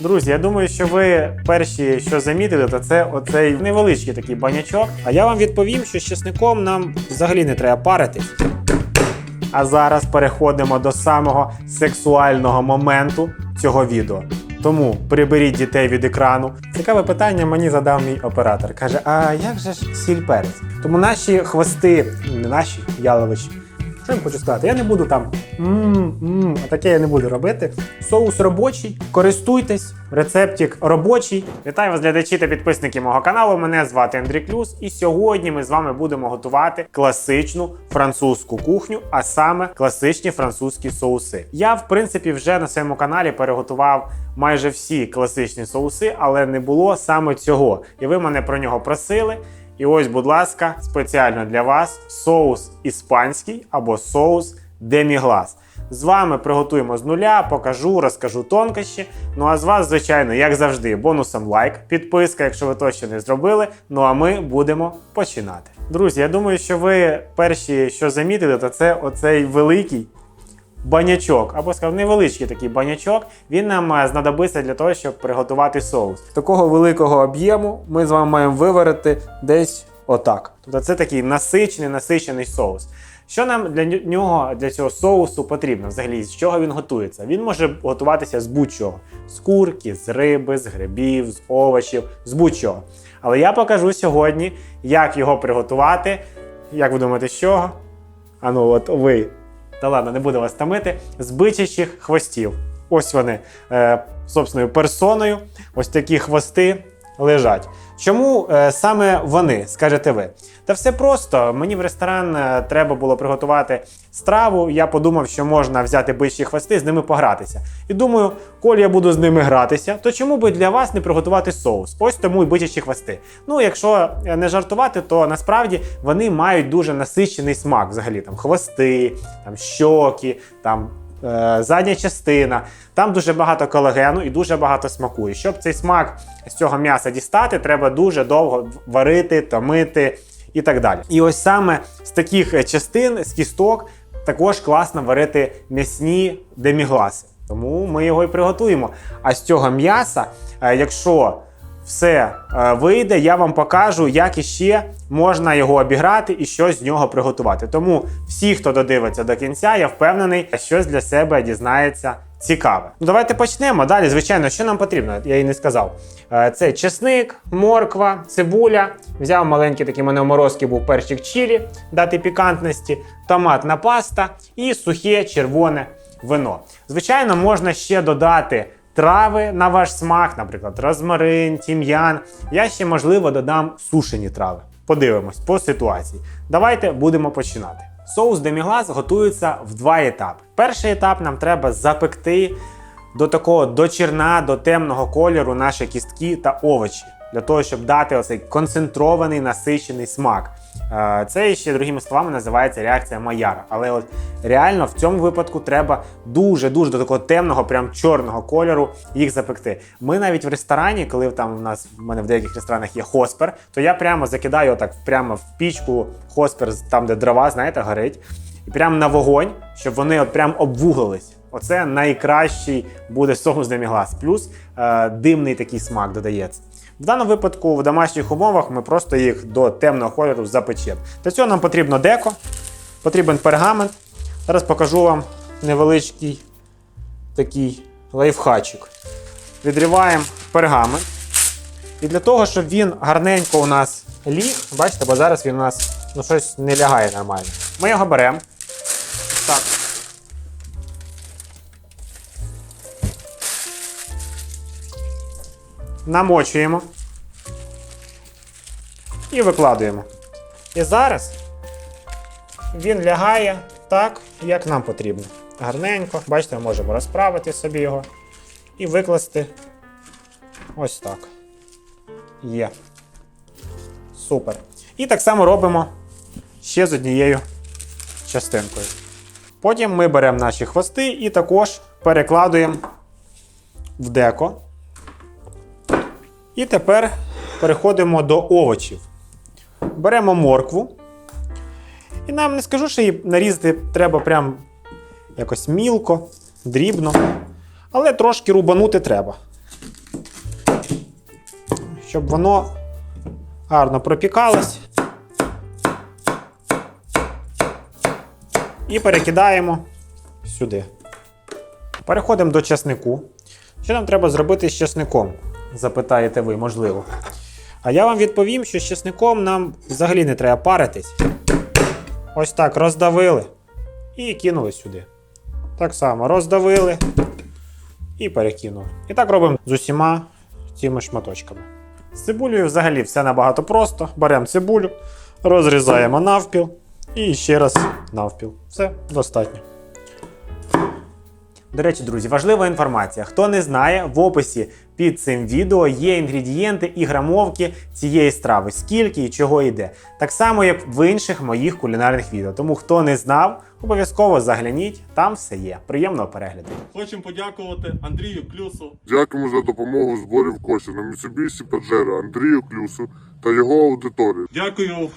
Друзі, я думаю, що ви перші, що замітили, то це оцей невеличкий такий банячок. А я вам відповім, що з чесником нам взагалі не треба паритись. А зараз переходимо до самого сексуального моменту цього відео. Тому приберіть дітей від екрану. Цікаве питання мені задав мій оператор. Каже: А як же ж сіль перець? Тому наші хвости, не наші, яловичі. Що я вам хочу сказати? Я не буду там мм, а таке я не буду робити. Соус робочий, користуйтесь, рецептик робочий. Вітаю вас, глядачі та підписники мого каналу. Мене звати Андрій Клюс, і сьогодні ми з вами будемо готувати класичну французьку кухню, а саме класичні французькі соуси. Я, в принципі, вже на своєму каналі переготував майже всі класичні соуси, але не було саме цього. І ви мене про нього просили. І ось, будь ласка, спеціально для вас соус іспанський або соус деміглас. З вами приготуємо з нуля, покажу, розкажу тонкощі. Ну а з вас, звичайно, як завжди, бонусом лайк, підписка, якщо ви то не зробили. Ну а ми будемо починати. Друзі, я думаю, що ви перші, що замітили, то це оцей великий банячок, або скажімо, невеличкий такий банячок. Він нам е, знадобиться для того, щоб приготувати соус. Такого великого об'єму ми з вами маємо виварити десь отак. Тобто це такий насичений, насичений соус. Що нам для нього, для цього соусу потрібно? Взагалі, з чого він готується? Він може готуватися з будь-чого: з курки, з риби, з грибів, з овочів, з будь-чого. Але я покажу сьогодні, як його приготувати. Як ви думаєте, з чого? А ну, от ви та ладно, не буду вас томити. З хвостів. Ось вони е, собственною персоною. Ось такі хвости лежать. Чому е, саме вони, скажете ви? Та все просто. Мені в ресторан е, треба було приготувати страву. Я подумав, що можна взяти бичі хвости, з ними погратися. І думаю, коли я буду з ними гратися, то чому би для вас не приготувати соус? Ось тому і бичачі хвости. Ну, якщо е, не жартувати, то насправді вони мають дуже насичений смак. Взагалі там хвости, там щоки, там задня частина. Там дуже багато колагену і дуже багато смаку. І щоб цей смак з цього м'яса дістати, треба дуже довго варити, томити і так далі. І ось саме з таких е, частин, з кісток, також класно варити м'ясні демігласи. Тому ми його і приготуємо. А з цього м'яса, е, якщо все е, вийде, я вам покажу, як іще можна його обіграти і щось з нього приготувати. Тому всі, хто додивиться до кінця, я впевнений, щось для себе дізнається цікаве. Ну, давайте почнемо. Далі, звичайно, що нам потрібно, я їй не сказав. Е, Це чесник, морква, цибуля. Взяв маленький такий мене морозки був перчик чилі, дати пікантності, томатна паста і сухе червоне вино. Звичайно, можна ще додати трави на ваш смак, наприклад, розмарин, тім'ян. Я ще, можливо, додам сушені трави. Подивимось по ситуації. Давайте будемо починати. Соус деміглас готується в два етапи. Перший етап нам треба запекти до такого до черна, до темного кольору наші кістки та овочі, для того, щоб дати оцей концентрований насичений смак. Е, Це ще другими словами називається реакція Майяра. Але от реально в цьому випадку треба дуже-дуже до такого темного, прям чорного кольору їх запекти. Ми навіть в ресторані, коли там у нас в мене в деяких ресторанах є хоспер, то я прямо закидаю отак прямо в пічку хоспер, там де дрова, знаєте, горить, і прямо на вогонь, щоб вони от прям обвуглились. Оце найкращий буде соус деміглас. Плюс е, димний такий смак додається. В даному випадку в домашніх умовах ми просто їх до темного кольору запечемо. Для цього нам потрібно деко, потрібен пергамент. Зараз покажу вам невеличкий такий лайфхачик. Відриваємо пергамент. І для того, щоб він гарненько у нас ліг, бачите, бо зараз він у нас ну, щось не лягає нормально. Ми його беремо. Так. Намочуємо і викладуємо. І зараз він лягає так, як нам потрібно. Гарненько. Бачите, можемо розправити собі його і викласти ось так. Є. Супер. І так само робимо ще з однією частинкою. Потім ми беремо наші хвости і також перекладуємо в деко. І тепер переходимо до овочів. Беремо моркву. І нам не скажу, що її нарізати треба прям якось мілко, дрібно. Але трошки рубанути треба. щоб воно гарно пропікалось. І перекидаємо сюди. Переходимо до часнику. Що нам треба зробити з часником? Запитаєте ви, можливо. А я вам відповім, що з часником нам взагалі не треба паритись. Ось так роздавили і кинули сюди. Так само роздавили і перекинули. І так робимо з усіма цими шматочками. З цибулею взагалі все набагато просто. Беремо цибулю, розрізаємо навпіл і ще раз навпіл. Все достатньо. До речі, друзі, важлива інформація. Хто не знає, в описі під цим відео є інгредієнти і грамовки цієї страви, скільки і чого йде. Так само, як в інших моїх кулінарних відео. Тому хто не знав, обов'язково загляніть, там все є. Приємного перегляду. Хочемо подякувати Андрію Клюсу, Дякуємо за допомогу у зборі коштів на Mitsubishi Pajero Андрію Клюсу та його аудиторії. дякую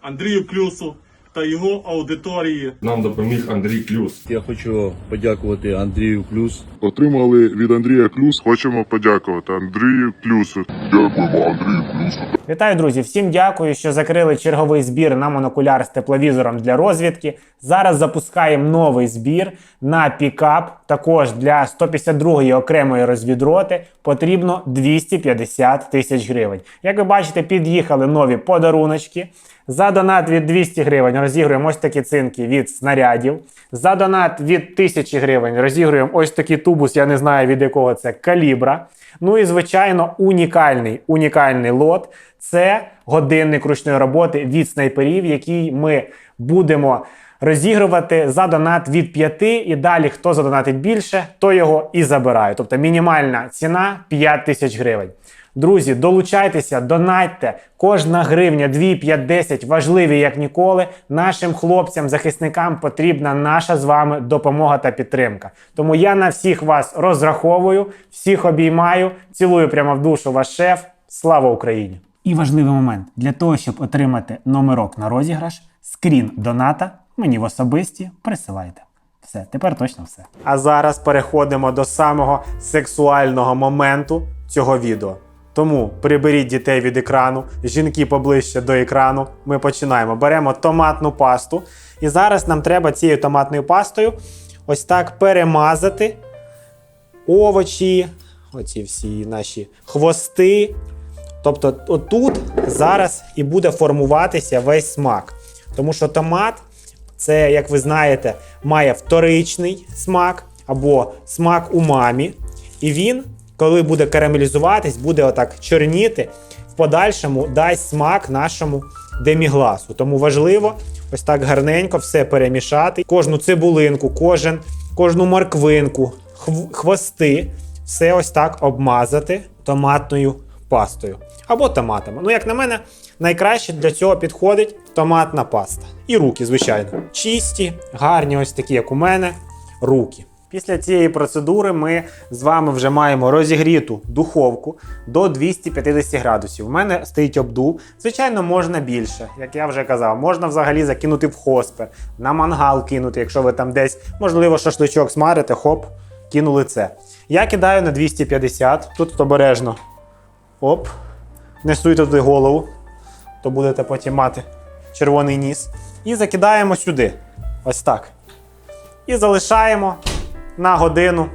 Андрію Клюсу та його аудиторії. Нам допоміг Андрій Клюс. Я хочу подякувати Андрію Плюс. Отримали від Андрія Клюс. Хочемо подякувати Андрію Клюсу. Дякуємо Андрію Клюсу. Вітаю, друзі! Всім дякую, що закрили черговий збір на монокуляр з тепловізором для розвідки. Зараз запускаємо новий збір на пікап. Також для 152-ї окремої розвідроти потрібно 250 тисяч гривень. Як ви бачите, під'їхали нові подаруночки. За донат від 200 гривень розігруємо ось такі цинки від снарядів. За донат від 1000 гривень розігруємо ось такий тубус, я не знаю від якого це калібра. Ну і звичайно, унікальний унікальний лот це годинник ручної роботи від снайперів, який ми будемо розігрувати за донат від 5 і далі хто задонатить більше, то його і забирає. Тобто мінімальна ціна 5 тисяч гривень. Друзі, долучайтеся, донатьте. Кожна гривня 2, 5, 10 важливі як ніколи. Нашим хлопцям, захисникам потрібна наша з вами допомога та підтримка. Тому я на всіх вас розраховую, всіх обіймаю, цілую прямо в душу ваш шеф. Слава Україні! І важливий момент для того, щоб отримати номерок на розіграш, скрін доната мені в особисті присилайте. Все, тепер точно все. А зараз переходимо до самого сексуального моменту цього відео. Тому приберіть дітей від екрану, жінки поближче до екрану. Ми починаємо. Беремо томатну пасту. І зараз нам треба цією томатною пастою ось так перемазати овочі, оці всі наші хвости. Тобто, отут зараз і буде формуватися весь смак. Тому що томат це, як ви знаєте, має вторичний смак або смак умамі. І він, коли буде карамелізуватись, буде отак чорніти, в подальшому дасть смак нашому демігласу. Тому важливо ось так гарненько все перемішати. Кожну цибулинку, кожен, кожну морквинку, хв- хвости, все ось так обмазати томатною пастою або томатами. Ну, як на мене, найкраще для цього підходить томатна паста. І руки, звичайно. Чисті, гарні, ось такі, як у мене, руки. Після цієї процедури ми з вами вже маємо розігріту духовку до 250 градусів. У мене стоїть обдув. Звичайно, можна більше, як я вже казав, можна взагалі закинути в хоспер, на мангал кинути, якщо ви там десь, можливо, шашличок смарите, хоп, кинули це. Я кидаю на 250, тут обережно. Оп. Не суйте туди голову, то будете потім мати червоний ніс. І закидаємо сюди. Ось так. І залишаємо на годину,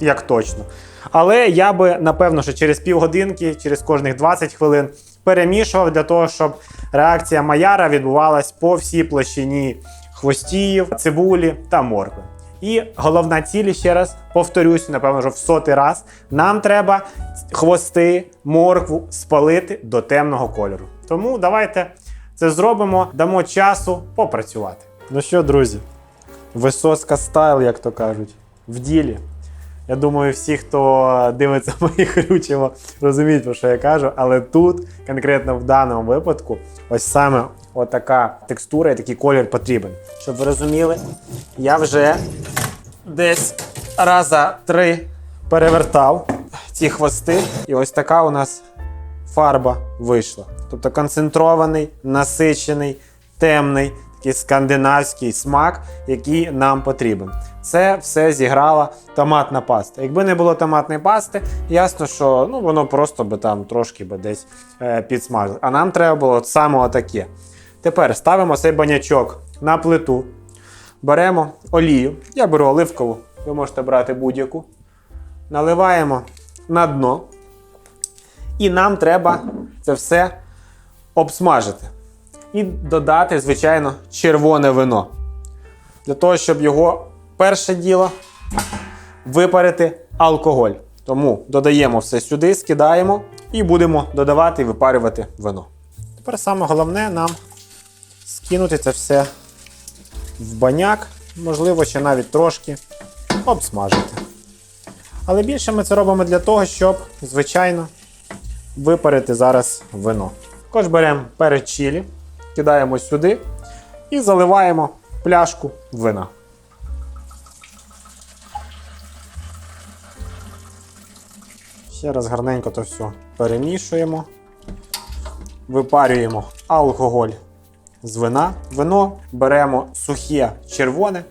як точно. Але я би, напевно, що через півгодинки, через кожних 20 хвилин перемішував для того, щоб реакція Маяра відбувалась по всій площині хвостів, цибулі та моркви. І головна ціль, ще раз повторюсь, напевно, вже в сотий раз. Нам треба хвости, моркву спалити до темного кольору. Тому давайте це зробимо, дамо часу попрацювати. Ну що, друзі, висоцька стайл, як то кажуть, в ділі. Я думаю, всі, хто дивиться мої ключево, розуміють, про що я кажу. Але тут, конкретно в даному випадку, ось саме отака текстура і такий колір потрібен. Щоб ви розуміли, я вже десь раза три перевертав ці хвости, і ось така у нас фарба вийшла. Тобто концентрований, насичений, темний, такий скандинавський смак, який нам потрібен. Це все зіграла томатна паста. Якби не було томатної пасти, ясно, що ну, воно просто би там трошки би десь е, підсмажило. А нам треба було саме отаке. Тепер ставимо цей банячок на плиту, беремо олію. Я беру оливкову, ви можете брати будь-яку. Наливаємо на дно. І нам треба це все обсмажити. І додати, звичайно, червоне вино. Для того, щоб його перше діло випарити алкоголь. Тому додаємо все сюди, скидаємо і будемо додавати і випарювати вино. Тепер саме головне нам скинути це все в баняк, можливо, ще навіть трошки обсмажити. Але більше ми це робимо для того, щоб, звичайно, випарити зараз вино. Також беремо перець чилі, кидаємо сюди і заливаємо пляшку вина. Ще раз гарненько то все перемішуємо. Випарюємо алкоголь з вина. Вино беремо сухе червоне,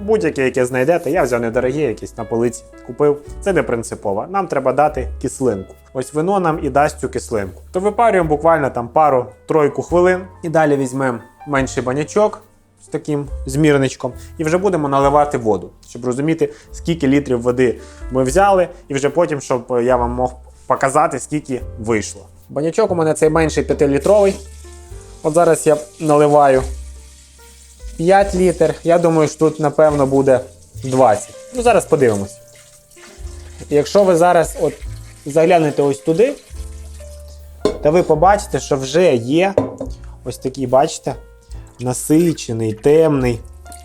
будь-яке, яке знайдете. Я взяв недорогі, якісь на полиці купив. Це не принципово. Нам треба дати кислинку. Ось вино нам і дасть цю кислинку. То випарюємо буквально там пару-тройку хвилин. І далі візьмемо менший банячок з таким змірничком, і вже будемо наливати воду, щоб розуміти, скільки літрів води ми взяли, і вже потім, щоб я вам мог показати, скільки вийшло. Банячок у мене цей менший 5-літровий. От зараз я наливаю 5 літр. Я думаю, що тут, напевно, буде 20. Ну, зараз подивимось. Якщо ви зараз от заглянете ось туди, то ви побачите, що вже є ось такий, бачите, насичений, темний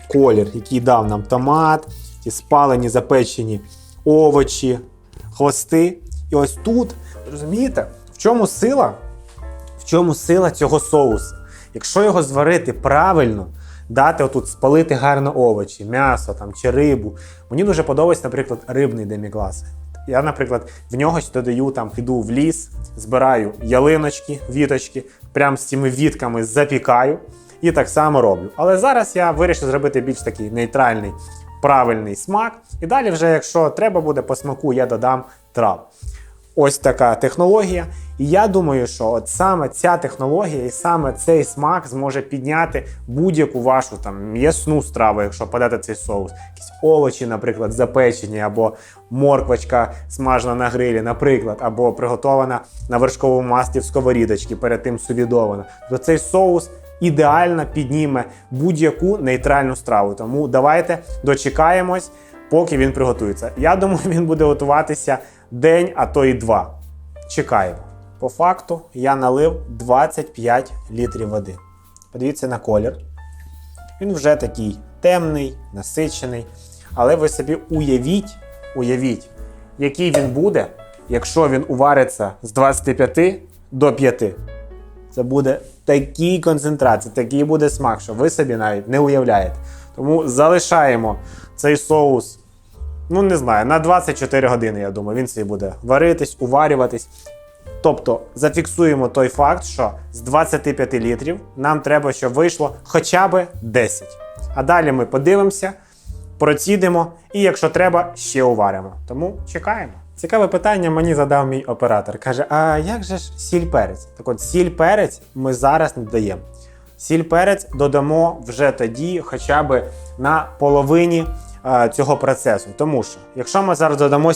колір, який дав нам томат, ті спалені, запечені овочі, хвости. І ось тут, розумієте, в чому сила? В чому сила цього соусу? Якщо його зварити правильно, дати отут спалити гарно овочі, м'ясо там, чи рибу. Мені дуже подобається, наприклад, рибний деміглас. Я, наприклад, в нього додаю там, піду в ліс, збираю ялиночки, віточки, прям з цими вітками запікаю і так само роблю. Але зараз я вирішив зробити більш такий нейтральний, правильний смак. І далі, вже, якщо треба буде по смаку, я додам трав. Ось така технологія. І я думаю, що от саме ця технологія і саме цей смак зможе підняти будь-яку вашу там м'ясну страву, якщо подати цей соус. Якісь овочі, наприклад, запечені, або морквочка смажена на грилі, наприклад, або приготована на вершковому маслі в сковорідочці, перед тим сувідована. То цей соус ідеально підніме будь-яку нейтральну страву. Тому давайте дочекаємось, поки він приготується. Я думаю, він буде готуватися день, а то і два. Чекаємо. По факту я налив 25 літрів води. Подивіться на колір. Він вже такий темний, насичений. Але ви собі уявіть, уявіть, який він буде, якщо він увариться з 25 до 5. Це буде такий концентрат, це такий буде смак, що ви собі навіть не уявляєте. Тому залишаємо цей соус, ну не знаю, на 24 години, я думаю, він собі буде варитись, уварюватись. Тобто зафіксуємо той факт, що з 25 літрів нам треба, щоб вийшло хоча б 10. А далі ми подивимося, процідимо і, якщо треба, ще уваримо. Тому чекаємо. Цікаве питання мені задав мій оператор. Каже: а як же ж сіль перець? Так от сіль перець ми зараз не додаємо. Сіль перець додамо вже тоді, хоча б на половині цього процесу. Тому що, якщо ми зараз додамо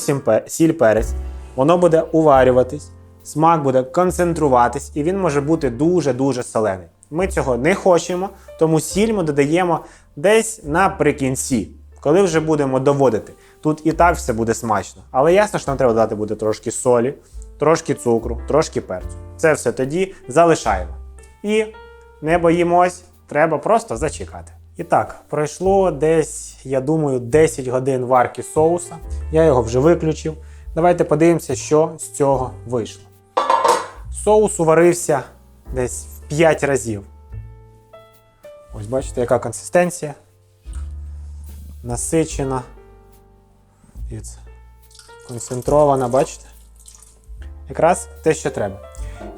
сіль перець, воно буде уварюватись, смак буде концентруватись, і він може бути дуже-дуже солений. Ми цього не хочемо, тому сіль ми додаємо десь наприкінці, коли вже будемо доводити. Тут і так все буде смачно. Але ясно, що нам треба додати буде трошки солі, трошки цукру, трошки перцю. Це все тоді залишаємо. І не боїмось, треба просто зачекати. І так, пройшло десь, я думаю, 10 годин варки соуса. Я його вже виключив. Давайте подивимося, що з цього вийшло. Соус уварився десь в 5 разів. Ось бачите, яка консистенція. Насичена. Концентрована, бачите? Якраз те, що треба.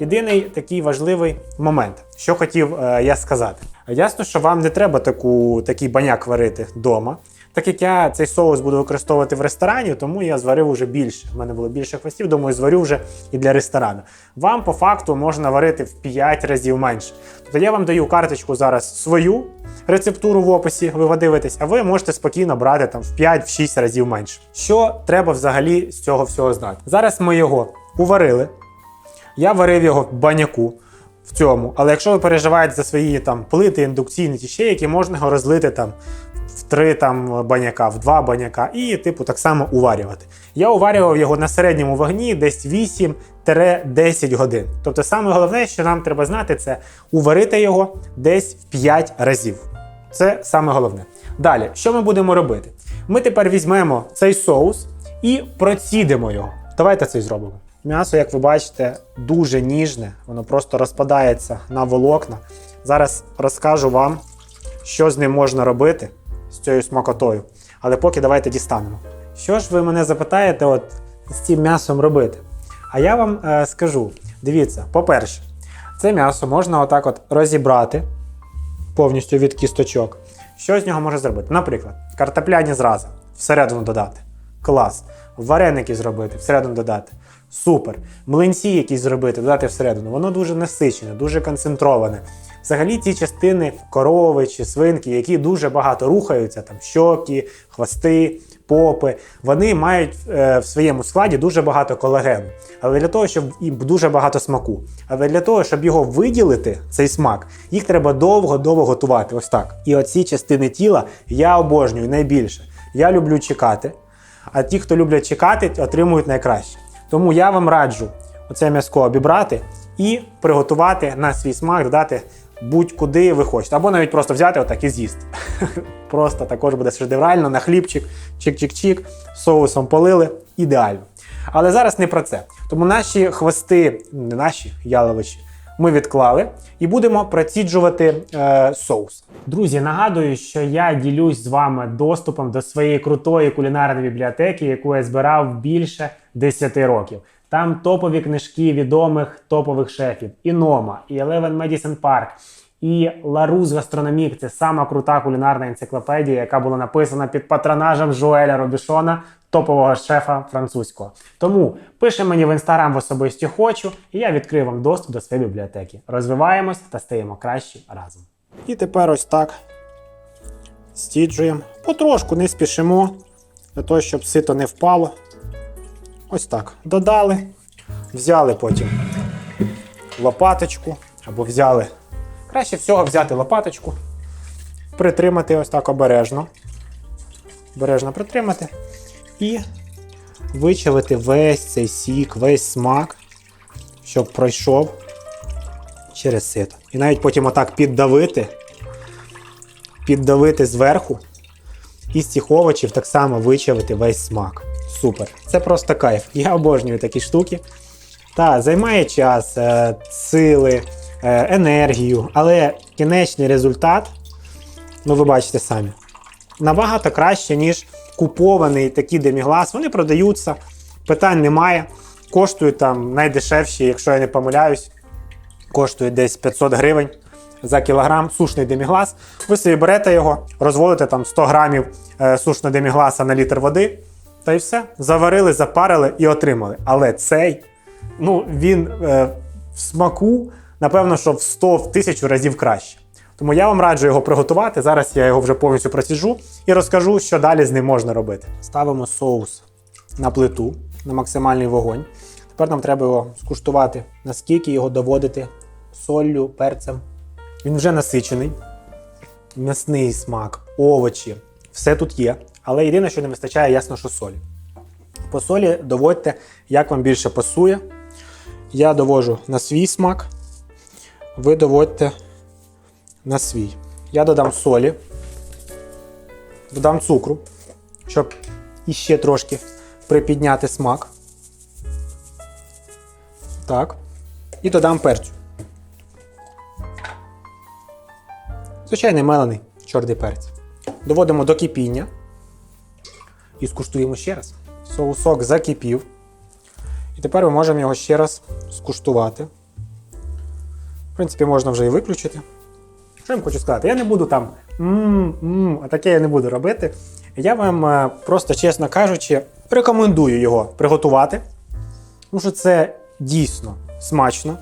Єдиний такий важливий момент, що хотів е, я сказати. Ясно, що вам не треба таку, такий баняк варити вдома. Так як я цей соус буду використовувати в ресторані, тому я зварив уже більше. У мене було більше хвостів, думаю, зварю вже і для ресторану. Вам по факту можна варити в 5 разів менше. Тобто я вам даю карточку зараз свою рецептуру в описі, ви подивитесь, а ви можете спокійно брати там в 5-6 разів менше. Що треба взагалі з цього всього знати? Зараз ми його уварили. Я варив його в баняку в цьому. Але якщо ви переживаєте за свої там плити індукційні чи ще які, можна його розлити там в три там баняка, в два баняка, і типу так само уварювати. Я уварював його на середньому вогні десь 8-10 годин. Тобто, саме головне, що нам треба знати, це уварити його десь в 5 разів. Це саме головне. Далі, що ми будемо робити? Ми тепер візьмемо цей соус і процідимо його. Давайте це зробимо. М'ясо, як ви бачите, дуже ніжне, воно просто розпадається на волокна. Зараз розкажу вам, що з ним можна робити з цією смакотою. Але поки давайте дістанемо. Що ж ви мене запитаєте, от з цим м'ясом робити? А я вам е, скажу: дивіться, по-перше, це м'ясо можна отак от розібрати повністю від кісточок. Що з нього можна зробити? Наприклад, картопляні зрази всередину додати. Клас. Вареники зробити, всередину додати. Супер. Млинці якісь зробити, додати всередину. Воно дуже насичене, дуже концентроване. Взагалі ці частини корови чи свинки, які дуже багато рухаються, там щоки, хвости, попи, вони мають е, в своєму складі дуже багато колагену. Але для того, щоб і дуже багато смаку. Але для того, щоб його виділити, цей смак, їх треба довго-довго готувати. Ось так. І оці частини тіла я обожнюю найбільше. Я люблю чекати. А ті, хто люблять чекати, отримують найкраще. Тому я вам раджу оце м'яско обібрати і приготувати на свій смак, додати будь-куди ви хочете. Або навіть просто взяти отак і з'їсти. Просто також буде шедеврально на хлібчик, чик-чик-чик, соусом полили. Ідеально. Але зараз не про це. Тому наші хвости, не наші яловичі, ми відклали і будемо проціджувати е, соус. Друзі, нагадую, що я ділюсь з вами доступом до своєї крутої кулінарної бібліотеки, яку я збирав більше 10 років. Там топові книжки відомих топових шефів: і Нома, і Eleven Medicine Park, і Ларус Гастрономік це сама крута кулінарна енциклопедія, яка була написана під патронажем Жуеля Робішона, топового шефа французького. Тому пише мені в інстаграм в особисті хочу, і я відкрию вам доступ до своєї бібліотеки. Розвиваємось та стаємо кращі разом. І тепер ось так стіджуємо. Потрошку не спішимо, для того, щоб сито не впало. Ось так. Додали. Взяли потім лопаточку або взяли. Краще всього взяти лопаточку, притримати ось так обережно. Обережно притримати і вичавити весь цей сік, весь смак, щоб пройшов через сито. І навіть потім отак піддавити, піддавити зверху, і з цих овочів так само вичавити весь смак. Супер. Це просто кайф. Я обожнюю такі штуки. Та, займає час, е, сили, енергію, але кінечний результат, ну ви бачите самі, набагато краще, ніж купований такий деміглас. Вони продаються, питань немає. Коштують там найдешевші, якщо я не помиляюсь, коштує десь 500 гривень за кілограм сушний деміглас. Ви собі берете його, розводите там 100 грамів е, сушного демігласа на літр води, та й все. Заварили, запарили і отримали. Але цей, ну він е, в смаку, напевно, що в 100 в 1000 разів краще. Тому я вам раджу його приготувати. Зараз я його вже повністю проціжу і розкажу, що далі з ним можна робити. Ставимо соус на плиту на максимальний вогонь. Тепер нам треба його скуштувати, наскільки його доводити соллю, перцем. Він вже насичений, м'ясний смак, овочі, все тут є. Але єдине, що не вистачає, ясно, що солі. По солі доводьте, як вам більше пасує. Я довожу на свій смак, ви доводьте на свій. Я додам солі, додам цукру, щоб іще трошки припідняти смак. Так. І додам перцю. Звичайний мелений чорний перець. Доводимо до кипіння. І скуштуємо ще раз. Соусок закипів. І тепер ми можемо його ще раз скуштувати. Принципі, можна вже і виключити, Що я вам хочу сказати? Я не буду там м-м, а таке я не буду робити. Я вам е, просто, чесно кажучи, рекомендую його приготувати. Тому що це дійсно смачно.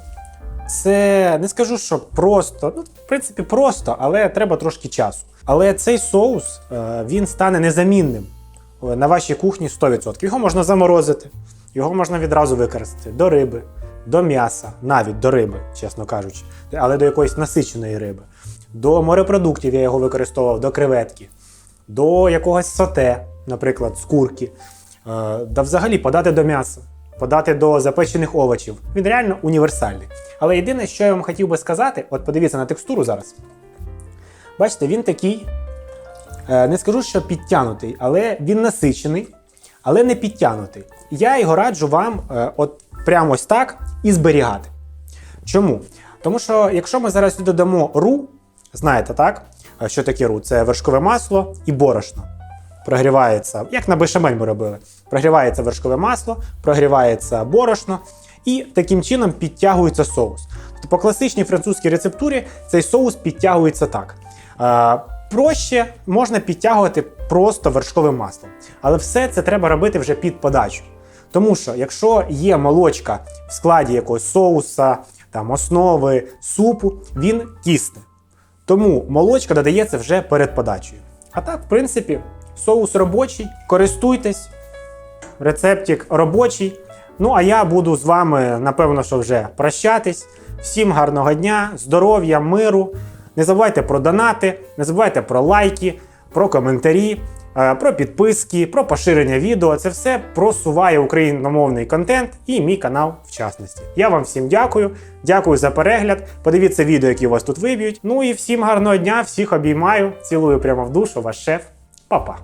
Це не скажу, що просто, ну, в принципі, просто, але треба трошки часу. Але цей соус е, він стане незамінним е, на вашій кухні 100%. Його можна заморозити, його можна відразу використати до риби, до м'яса, навіть до риби, чесно кажучи, але до якоїсь насиченої риби. До морепродуктів я його використовував, до креветки, до якогось соте, наприклад, з курки, е, да взагалі подати до м'яса, подати до запечених овочів. Він реально універсальний. Але єдине, що я вам хотів би сказати, от подивіться на текстуру зараз. Бачите, він такий, е, не скажу, що підтянутий, але він насичений, але не підтянутий. Я його раджу вам е, от прямо ось так і зберігати. Чому? Тому що якщо ми зараз додамо ру, знаєте, так? Що таке ру? Це вершкове масло і борошно. Прогрівається, як на бешамель ми робили. Прогрівається вершкове масло, прогрівається борошно, і таким чином підтягується соус. Тобто по класичній французькій рецептурі цей соус підтягується так. Проще можна підтягувати просто вершковим маслом. Але все це треба робити вже під подачу. Тому що якщо є молочка в складі якогось соуса, там, основи, супу, він кисне. Тому молочка додається вже перед подачею. А так, в принципі, соус робочий, користуйтесь, рецептик робочий. Ну, а я буду з вами, напевно, що вже прощатись. Всім гарного дня, здоров'я, миру. Не забувайте про донати, не забувайте про лайки, про коментарі, про підписки, про поширення відео. Це все просуває україномовний контент і мій канал в частності. Я вам всім дякую. Дякую за перегляд. Подивіться відео, які у вас тут виб'ють. Ну і всім гарного дня, всіх обіймаю. Цілую прямо в душу, ваш шеф. Па-па.